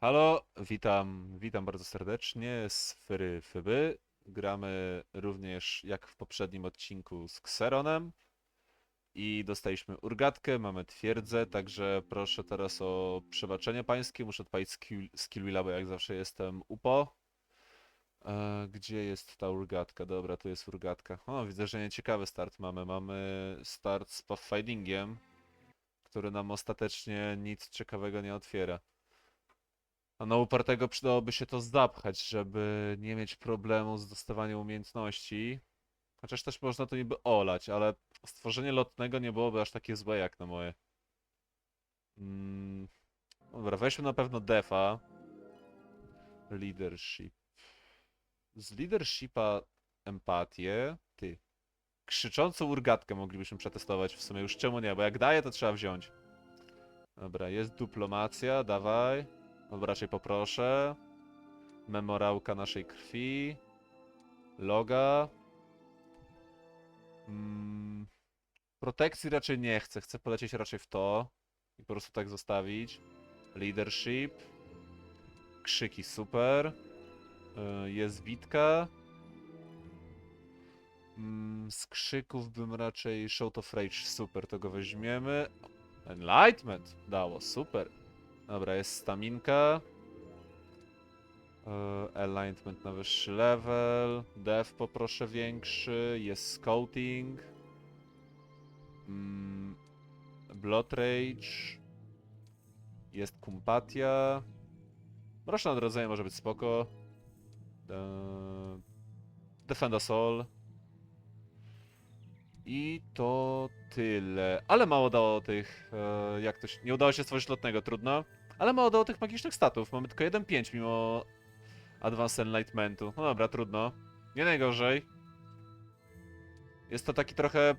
Halo, witam, witam bardzo serdecznie z Fyry Fyby. Gramy również jak w poprzednim odcinku z Xeronem i dostaliśmy urgatkę, mamy twierdzę, także proszę teraz o przebaczenie pańskie. Muszę odpalić skill, skill wheela, bo jak zawsze jestem upo. E, gdzie jest ta urgatka? Dobra, tu jest urgatka. O, widzę, że nieciekawy start mamy. Mamy start z pathfindingiem, który nam ostatecznie nic ciekawego nie otwiera. A na upartego przydałoby się to zapchać, żeby nie mieć problemu z dostawaniem umiejętności. Chociaż też można to niby olać, ale stworzenie lotnego nie byłoby aż takie złe jak na moje. Mm. Dobra, weźmy na pewno defa. Leadership. Z leadershipa empatię. Ty. Krzyczącą urgatkę moglibyśmy przetestować w sumie. Już czemu nie? Bo jak daje, to trzeba wziąć. Dobra, jest dyplomacja, dawaj. Albo raczej poproszę. Memorałka naszej krwi. Loga. Mm, protekcji raczej nie chcę. Chcę polecieć raczej w to. I po prostu tak zostawić. Leadership. Krzyki super. Y, Jest witka. Mm, Z krzyków bym raczej Shout of Rage super, to go weźmiemy. Enlightenment dało, super. Dobra, jest staminka. E, Alignment na wyższy level. Dev poproszę większy. Jest scouting. Mm, Blood Rage. Jest kumpatia. Mroczne odrodzenie może być spoko. E, Defend us all. I to tyle. Ale mało dało tych. E, jak to się. Nie udało się stworzyć lotnego, trudno. Ale mało dało tych magicznych statów. Mamy tylko 1-5 mimo Advanced Enlightenmentu. No dobra, trudno. Nie najgorzej. Jest to taki trochę.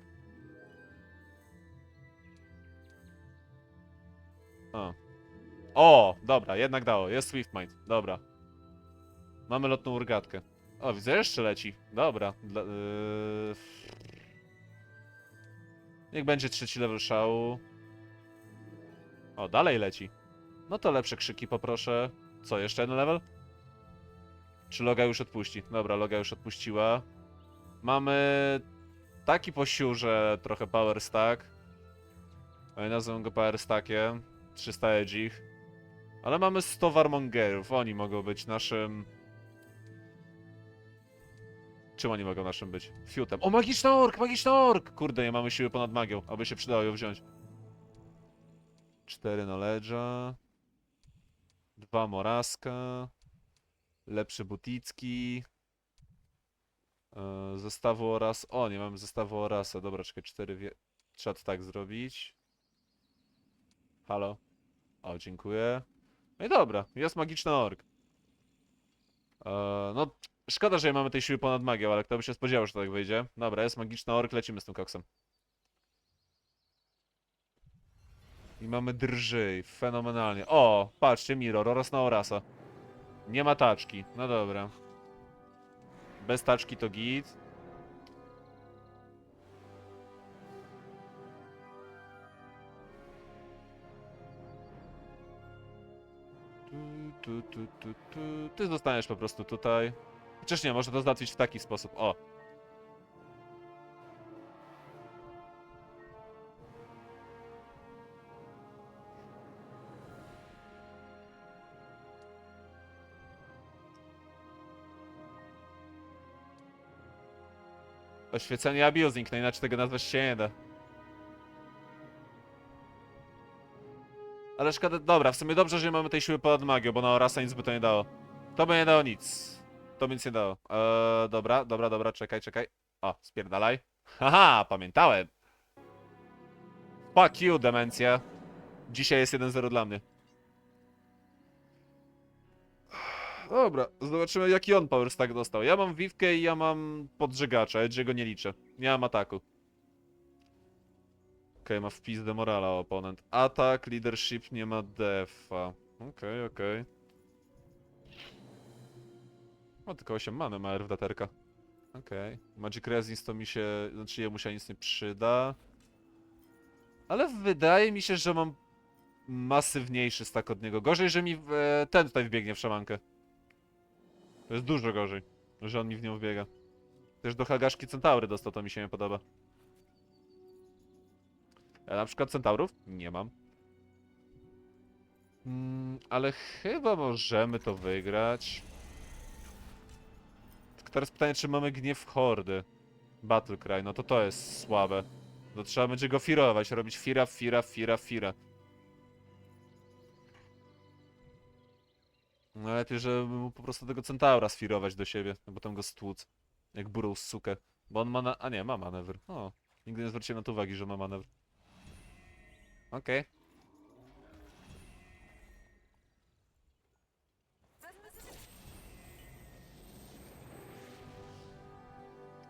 O. O, dobra, jednak dało. Jest Swiftmind. Dobra. Mamy lotną urgatkę. O, widzę, jeszcze leci. Dobra. Dla, yy... Niech będzie trzeci level szału. O, dalej leci. No to lepsze krzyki poproszę. Co, jeszcze jeden level? Czy Loga już odpuści? Dobra, Loga już odpuściła. Mamy taki po siurze trochę power stack. Ja nazywam go power stackiem. 300 edgich. Ale mamy 100 warmongerów. Oni mogą być naszym... Czym oni mogą naszym być? Fiutem. O, magiczny ork! Magiczny ork! Kurde, nie mamy siły ponad magią. Aby się przydało ją wziąć. 4 knowledge'a. Dwa moraska. Lepszy buticki. Yy, zestawu oraz... O, nie mamy zestawu orasa. Dobra, czekaj, cztery wie... Trzeba to tak zrobić. Halo? O, dziękuję. No i dobra, jest magiczny ork. Eee, no, szkoda, że nie mamy tej siły ponad magią, ale kto by się spodziewał, że tak wyjdzie. Dobra, jest magiczny ork, lecimy z tym koksem. I mamy drżyj, fenomenalnie. O, patrzcie, Mirror oraz na Orasa. Nie ma taczki, no dobra. Bez taczki to git. Tu, tu, tu, tu, tu. Ty zostaniesz po prostu tutaj. Chociaż nie, można to załatwić w taki sposób. O. Oświecenie abusing, no inaczej tego nazwać się nie da. Ale szkoda, dobra, w sumie dobrze, że nie mamy tej siły ponad magią, bo na Orasa nic by to nie dało. To by nie dało nic. To by nic nie dało. Eee, dobra, dobra, dobra, czekaj, czekaj. O, spierdalaj. Haha, pamiętałem. Fuck you, demencja. Dzisiaj jest 1-0 dla mnie. Dobra, zobaczymy jaki on power stack dostał. Ja mam Wiwkę i ja mam podżegacza, Edge'ego nie liczę. Nie mam ataku. Okej, ma wpis de morala oponent. Atak, leadership, nie ma defa. Okej, okej. O, tylko 8 many ma RF daterka. Okej. Magic Resist to mi się... Znaczy jemu się nic nie przyda. Ale wydaje mi się, że mam masywniejszy stak od niego. Gorzej, że mi e, ten tutaj wbiegnie w szamankę. To jest dużo gorzej, że on mi w nią wbiega. Też do Hagaszki Centaury dostał, to mi się nie podoba. Ja na przykład Centaurów nie mam. Mm, ale chyba możemy to wygrać. Tylko teraz pytanie, czy mamy gniew hordy. Battle Cry, no to to jest słabe. To trzeba będzie go firować, robić fira, fira, fira, fira. No lepiej, żeby mu po prostu tego centaura sfirować do siebie, a potem go stłuc. Jak burą sukę. Bo on ma na... A nie, ma manewr. O, nigdy nie zwróciłem na to uwagi, że ma manewr. Okej.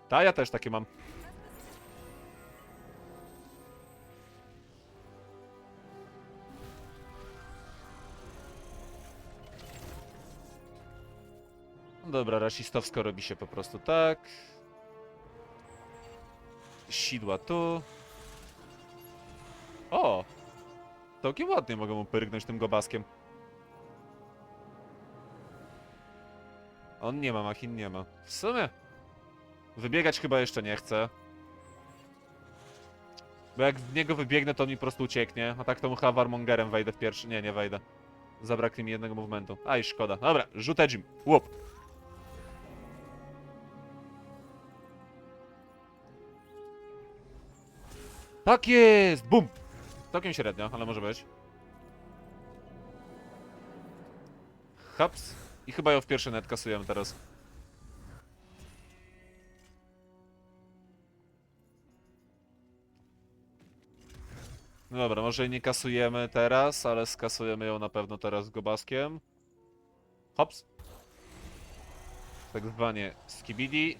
Ta, ja też takie mam. Dobra, rasistowsko robi się po prostu tak. Sidła tu. O! Całkiem ładnie mogę mu pyrgnąć tym gobaskiem. On nie ma, machin nie ma. W sumie. Wybiegać chyba jeszcze nie chce. Bo jak w niego wybiegnę, to on mi po prostu ucieknie. A tak to mu chyba Warmongerem wejdę w pierwszy... Nie, nie wejdę. Zabraknie mi jednego movementu. Aj, szkoda. Dobra, rzut Ejim. Łup. Tak jest! Bum! Całkiem średnio, ale może być. Haps. I chyba ją w pierwszy net kasujemy teraz. No dobra, może nie kasujemy teraz, ale skasujemy ją na pewno teraz z Gobaskiem. Hops. Tak zwanie Skibidi.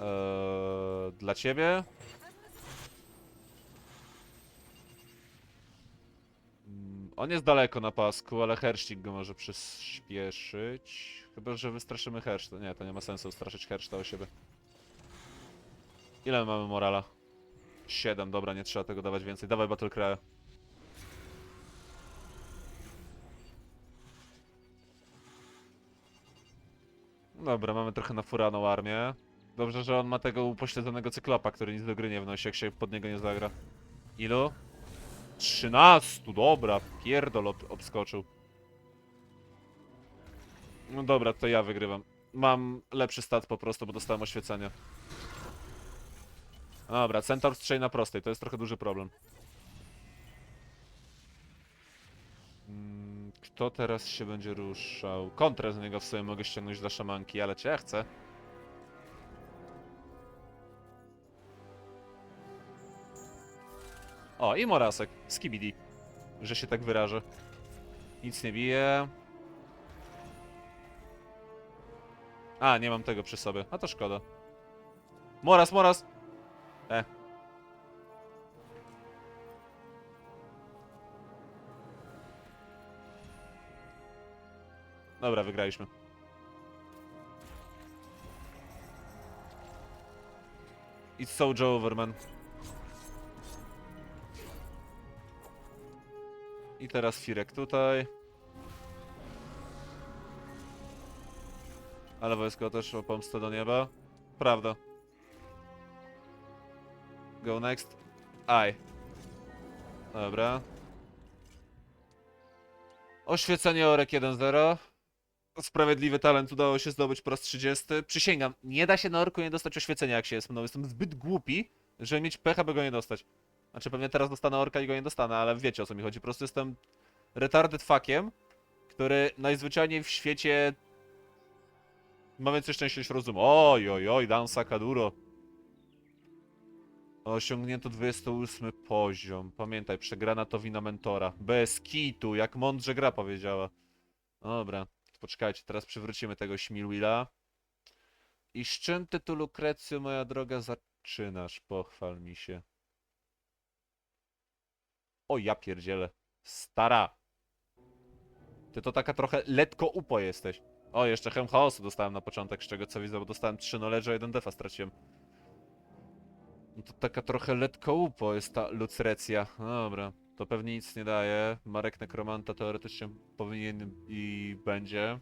Eee, dla ciebie. On jest daleko na pasku, ale Hersztik go może przyspieszyć. Chyba, że wystraszymy Herszta. Nie, to nie ma sensu straszyć Herszta o siebie. Ile mamy morala? 7, dobra, nie trzeba tego dawać więcej. Dawaj Battle Cry. Dobra, mamy trochę nafuraną armię. Dobrze, że on ma tego upośledzonego cyklopa, który nic do gry nie wnosi, jak się pod niego nie zagra. Ilu? 13, dobra, pierdol ob obskoczył. No dobra, to ja wygrywam. Mam lepszy stat po prostu, bo dostałem oświecenia. Dobra, Centaur strzeli na prostej, to jest trochę duży problem. Mm, Kto teraz się będzie ruszał? Kontrę z niego w sobie mogę ściągnąć dla szamanki, ale czy ja chcę? O, i Morasek. Skibidi. Że się tak wyrażę. Nic nie bije. A, nie mam tego przy sobie. A to szkoda. Moras, Moras! E. Dobra, wygraliśmy. It's so over, man. Teraz Firek tutaj. Ale wojsko też o pomstę do nieba. Prawda. Go next. Aj. Dobra. Oświecenie Orek 1-0. Sprawiedliwy talent udało się zdobyć po raz 30. Przysięgam, nie da się na orku nie dostać oświecenia jak się jest mną. Jestem zbyt głupi, żeby mieć pecha, by go nie dostać. Znaczy pewnie teraz dostanę orka i go nie dostanę, ale wiecie o co mi chodzi. Po prostu jestem retarded fuckiem, który najzwyczajniej w świecie ma więcej szczęścia niż rozumu. Oj, oj, oj, Dan Sakaduro. Osiągnięto 28 poziom. Pamiętaj, przegrana to wina mentora. Bez kitu, jak mądrze gra powiedziała. Dobra, poczekajcie, teraz przywrócimy tego Śmilwilla. I z czym ty tu, Lukrecjo, moja droga, zaczynasz? Pochwal mi się. O, ja pierdzielę. Stara. Ty to taka trochę letko upo jesteś. O, jeszcze Helm Chaosu dostałem na początek, z czego co widzę, bo dostałem 3 knowledge, a 1 defa straciłem. No to taka trochę letko upo jest ta Lucrecja. No Dobra. To pewnie nic nie daje. Marek Nekromanta teoretycznie powinien i będzie.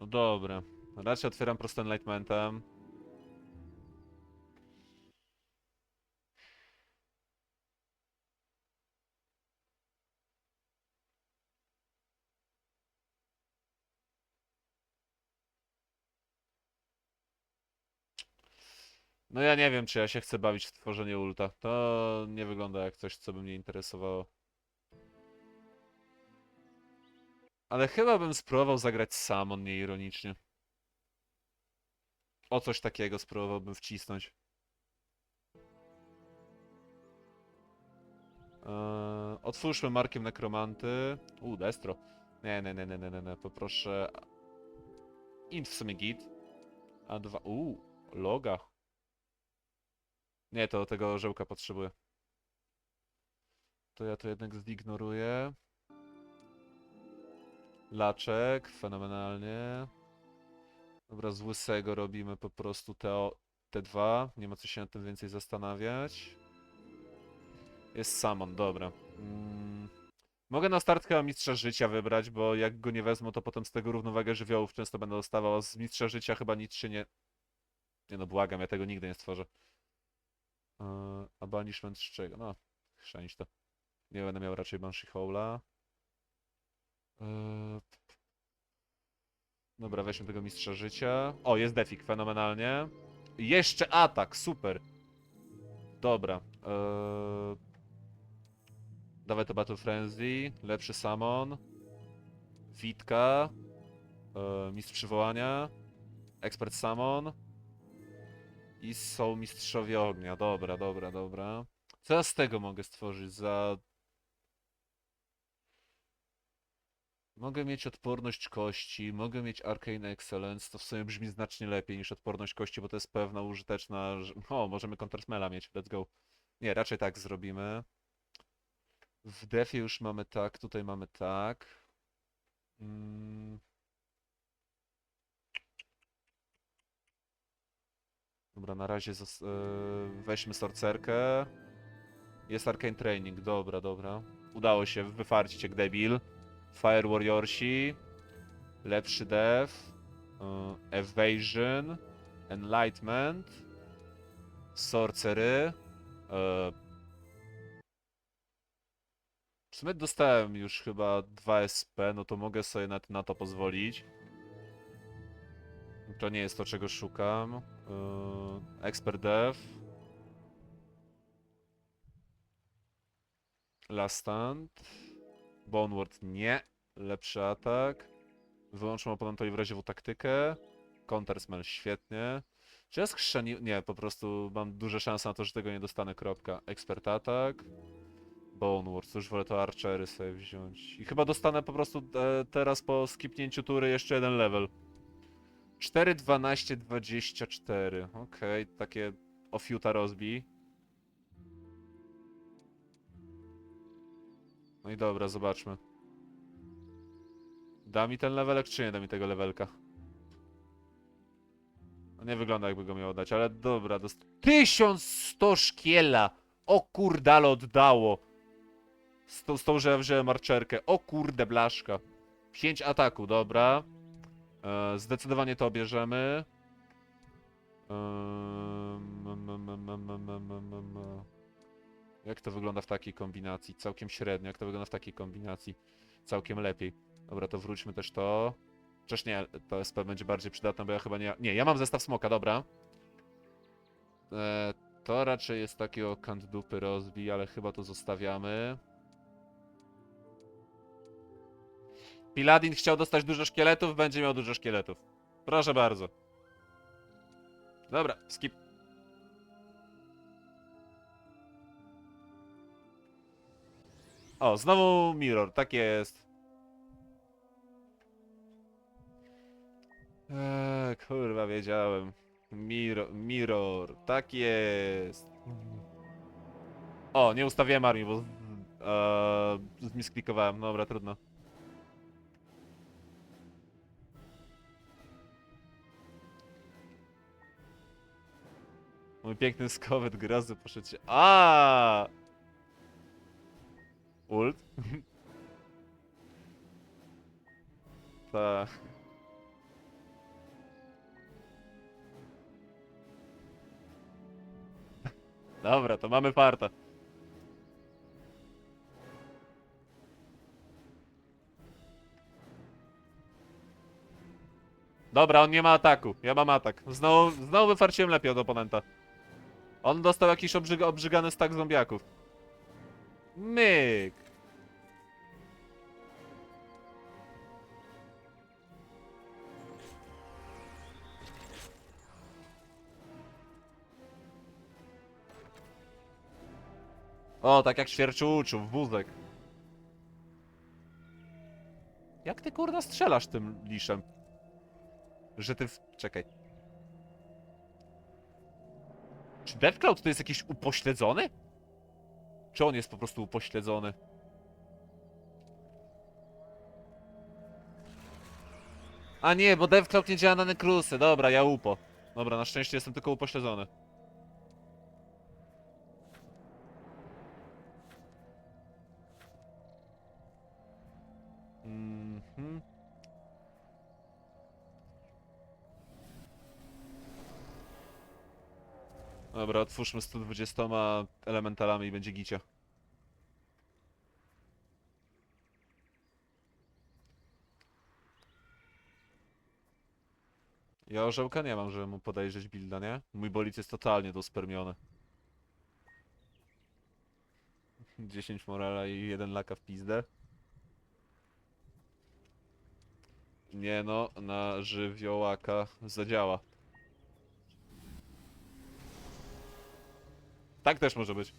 No dobra. Raczej otwieram prosto Enlightmentem. No ja nie wiem, czy ja się chcę bawić w tworzenie ulta. To nie wygląda jak coś, co by mnie interesowało. Ale chyba bym spróbował zagrać sam, on nieironicznie. O coś takiego spróbowałbym wcisnąć. Eee, otwórzmy markiem nekromanty. U, destro. Nie, nie, nie, nie, nie, nie, nie. poproszę. Int w sumie git. A dwa. U, loga. Nie, to tego orzełka potrzebuję. To ja to jednak zignoruję. Laczek, fenomenalnie. Dobra, z łysego robimy po prostu te, te dwa. Nie ma co się nad tym więcej zastanawiać. Jest Samon, dobra. Mm. Mogę na start chyba mistrza życia wybrać, bo jak go nie wezmę, to potem z tego równowagę żywiołów często będę dostawał, z mistrza życia chyba nic się nie... Nie no, błagam, ja tego nigdy nie stworzę. Eee, a banishment z czego? No, chrzanić to. Nie będę miał raczej Banshee Howla. Eee, Dobra, weźmy tego mistrza życia. O, jest defik, fenomenalnie. Jeszcze atak, super. Dobra. Eee... Dawaj to Battle Frenzy. Lepszy summon. Witka. Eee, mistrz przywołania. Expert summon. I są mistrzowie ognia. Dobra, dobra, dobra. Co ja z tego mogę stworzyć za... Mogę mieć odporność kości, mogę mieć Arcane Excellence, to w sumie brzmi znacznie lepiej niż odporność kości, bo to jest pewna użyteczna... O, możemy Countersmela mieć, let's go. Nie, raczej tak zrobimy. W defie już mamy tak, tutaj mamy tak. Mm. Dobra, na razie zos- e, weźmy sorcerkę. Jest Arcane Training, dobra, dobra. Udało się wyfarcić jak debil. Fire Warriorsi. Lepszy def. e, Evasion. Enlightenment. Sorcery. e, W sumie dostałem już chyba 2 SP, no to mogę sobie na, na to pozwolić. To nie jest to, czego szukam. Yy, Expert Dev. Last Stand. Boneward nie. Lepszy atak. Wyłączam oponentowi w razie w taktykę. Counter Smell świetnie. Czy ja skrzeni... Nie, po prostu mam duże szanse na to, że tego nie dostanę, kropka. Expert atak. Boneward, cóż wolę to Archery sobie wziąć. I chyba dostanę po prostu e, teraz po skipnięciu tury jeszcze jeden level. 4, 12, 24. Okej, takie ofiuta rozbij. No i dobra, zobaczmy. Da mi ten levelek, czy nie da mi tego levelka? No nie wygląda jakby go miało dać, ale dobra, dost... 1100 szkiela! O kurde, ale oddało! Z tą, z tą, że wziąłem marczerkę. O kurde, blaszka. 5 ataku, dobra. E, zdecydowanie to bierzemy. Jak to wygląda w takiej kombinacji? Całkiem średnio. Jak to wygląda w takiej kombinacji? Całkiem lepiej. Dobra, to wróćmy też to. Chociaż nie, to SP będzie bardziej przydatne, bo ja chyba nie... Nie, ja mam zestaw smoka, dobra. E, to raczej jest takiego kant dupy rozbij, ale chyba to zostawiamy. Piladin chciał dostać dużo szkieletów, będzie miał dużo szkieletów. Proszę bardzo. Dobra, skip. O, znowu mirror, tak jest. Eee, kurwa, wiedziałem. Mirror, mirror, tak jest. O, nie ustawiłem armii, bo eee, zmisklikowałem. Dobra, trudno. Mój piękny skowet grozy poszedł się. A! Ult. Ta. Dobra, to mamy farta. Dobra, on nie ma ataku. Ja mam atak. Znowu, znowu wyfarciłem lepiej od oponenta. On dostał jakiś obrzyg obrzygany stak zombiaków. Myk. O, tak jak świerczu uczył, w wózek. Jak ty kurna strzelasz tym liszem? Że ty w... Czekaj. Czy Deathcloud to jest jakiś upośledzony? Czy on jest po prostu upośledzony? A nie, bo Deathcloud nie działa na nekrusy. Dobra, ja upo. Dobra, na szczęście jestem tylko upośledzony. Mhm. Dobra, otwórzmy 120 elementalami i będzie gicia. Ja orzełka nie mam, żeby mu podejrzeć builda, nie? Mój bolid jest totalnie dospermiony. 10 morala i jeden laka w pizdę. Nie no, na żywiołaka zadziała. Tak też może być.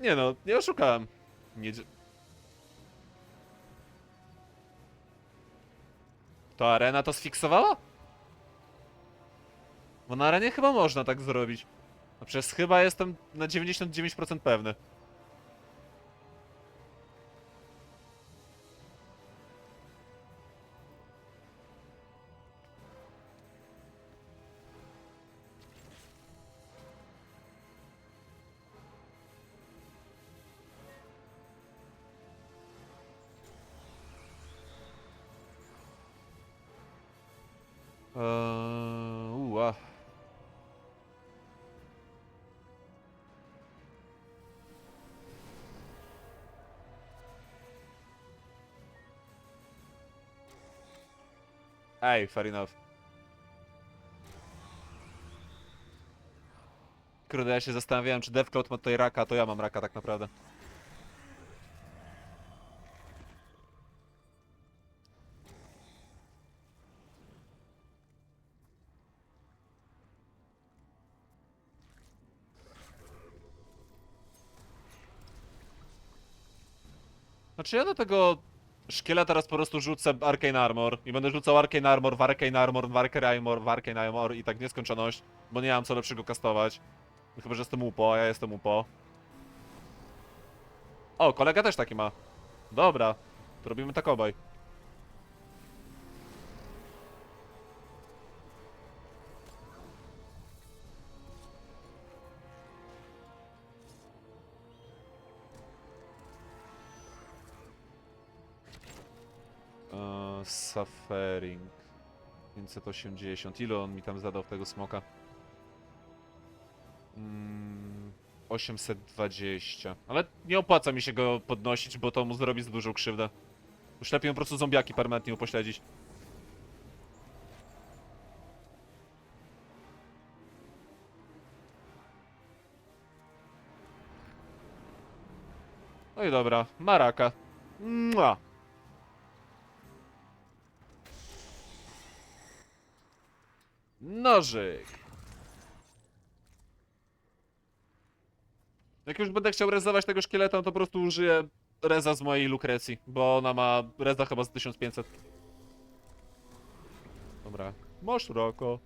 Nie no, nie oszukałem. Nie... To arena to sfiksowała? Bo na arenie chyba można tak zrobić. A przez chyba jestem na 99% pewny. Ej, fair enough. Kurde, ja się zastanawiałem, czy Deathcloud ma tutaj raka, to ja mam raka tak naprawdę. Znaczy ja do tego szkiela teraz po prostu rzucę Arcane Armor i będę rzucał Arcane Armor w Arcane Armor, w Arcane Armor, w Arcane Armor i tak nieskończoność, bo nie mam co lepszego kastować. Chyba, że jestem upo, a ja jestem upo. O, kolega też taki ma. Dobra, to robimy tak obaj. Suffering. 580. Ile on mi tam zadał tego smoka? Mm, 820. Ale nie opłaca mi się go podnosić, bo to mu zrobi za dużą krzywdę. Już lepiej po prostu zombiaki permanentnie upośledzić. No i dobra, maraka. Mua. Nożyk. Jak już będę chciał rezować tego szkieleta, to po prostu użyję reza z mojej lukrecji, bo ona ma reza chyba z 1500. Dobra. Masz roko.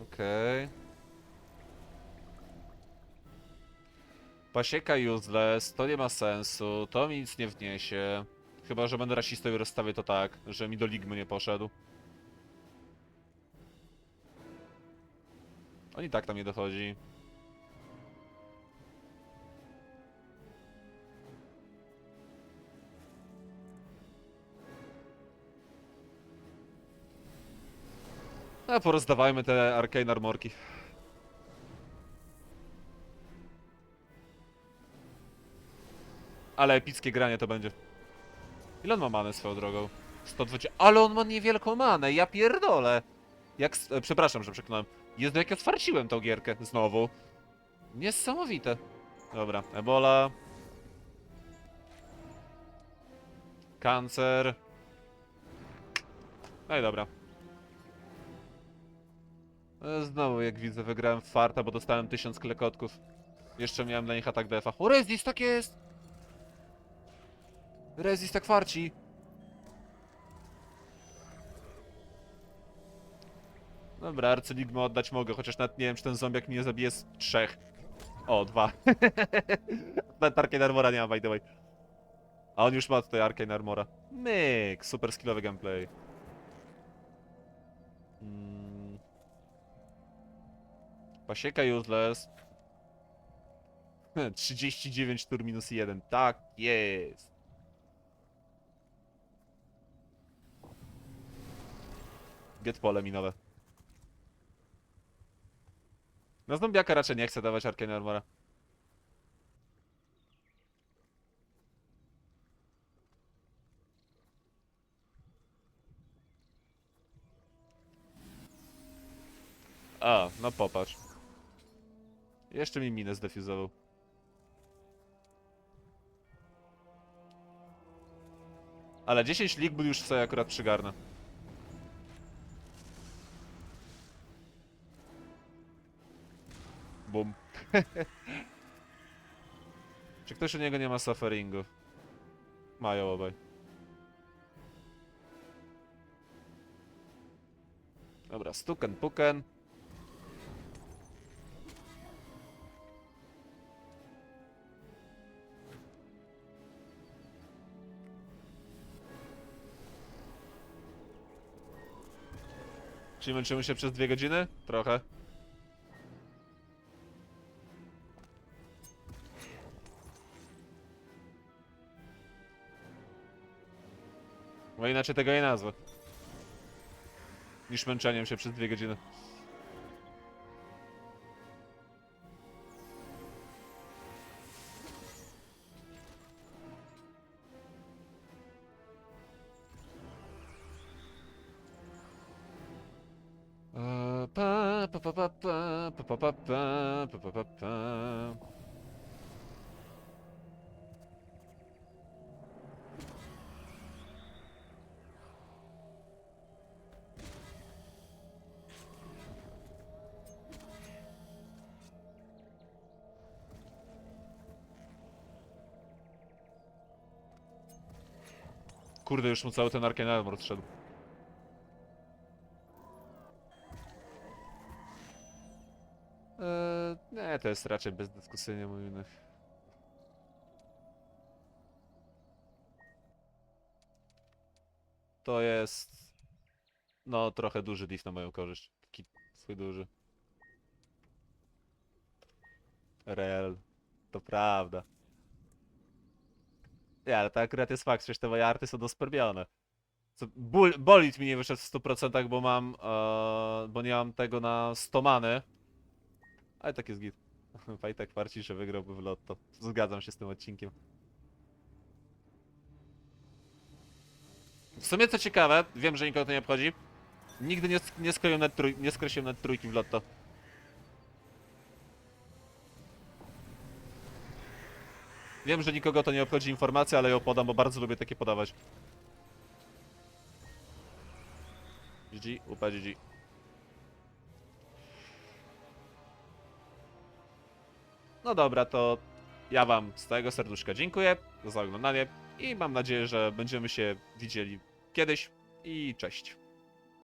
Okej. Pasieka useless, to nie ma sensu, to mi nic nie wniesie. Chyba, że będę rasistą i rozstawię to tak, że mi do Ligmy nie poszedł. On i tak tam nie dochodzi. A porozdawajmy te arcane armorki. Ale epickie granie to będzie. Ile on ma manę swoją drogą? 120. Ale on ma niewielką manę, ja pierdolę. Jak. E, przepraszam, że przekonałem. Jezu, jak ja otwarciłem tą gierkę znowu. Niesamowite. Dobra, Ebola. Kancer. No i dobra. E, Znowu, jak widzę, wygrałem farta, bo dostałem 1000 klekotków. Jeszcze miałem dla nich atak defa. O, Rezis, tak jest! Rezis tak farci. Dobra, arcyligmę oddać mogę, chociaż nawet nie wiem, czy ten zombiak mnie zabije z trzech. O, dwa. Nawet Arcane Armora nie ma, by the way. A on już ma tutaj Arcane Armora. Myk, super skillowy gameplay. Mm. Pasieka useless. 39 tur minus 1. Tak jest. Get pole minowe. Na zombiaka raczej nie chcę dawać Arcane Armora. A, no popatrz. Jeszcze mi minę zdefuzował. Ale 10 lig już sobie akurat przygarnę. Bum. Czy ktoś u niego nie ma sufferingu? Mają obaj. Dobra, stuken puken. Czyli męczymy się przez dwie godziny? Trochę. Inaczej tego nie nazwę. Niż męczeniem się przez dwie godziny. Kurde, już mu cały ten Arcane Armor zszedł. Eee, nie, to jest raczej bezdyskusyjnie mój innych. To jest... No, trochę duży diff na moją korzyść. Taki swój duży. Real. To prawda. Nie, ale to akurat jest fakt, przecież te moje arty są dosperbione. Co, ból, bolit mi nie wyszedł w 100%, bo mam... E, bo nie mam tego na 100 many. Ale tak jest git. Fajtek farci, że wygrałby w lotto. Zgadzam się z tym odcinkiem. W sumie co ciekawe, wiem, że nikogo to nie obchodzi. Nigdy nie, nie, skroiłem net trój, nie skreśliłem net trójki w lotto. Wiem, że nikogo to nie obchodzi informacja, ale ją podam, bo bardzo lubię takie podawać. GG, upa GG. No dobra, to ja wam z całego serduszka dziękuję za oglądanie i mam nadzieję, że będziemy się widzieli kiedyś i cześć.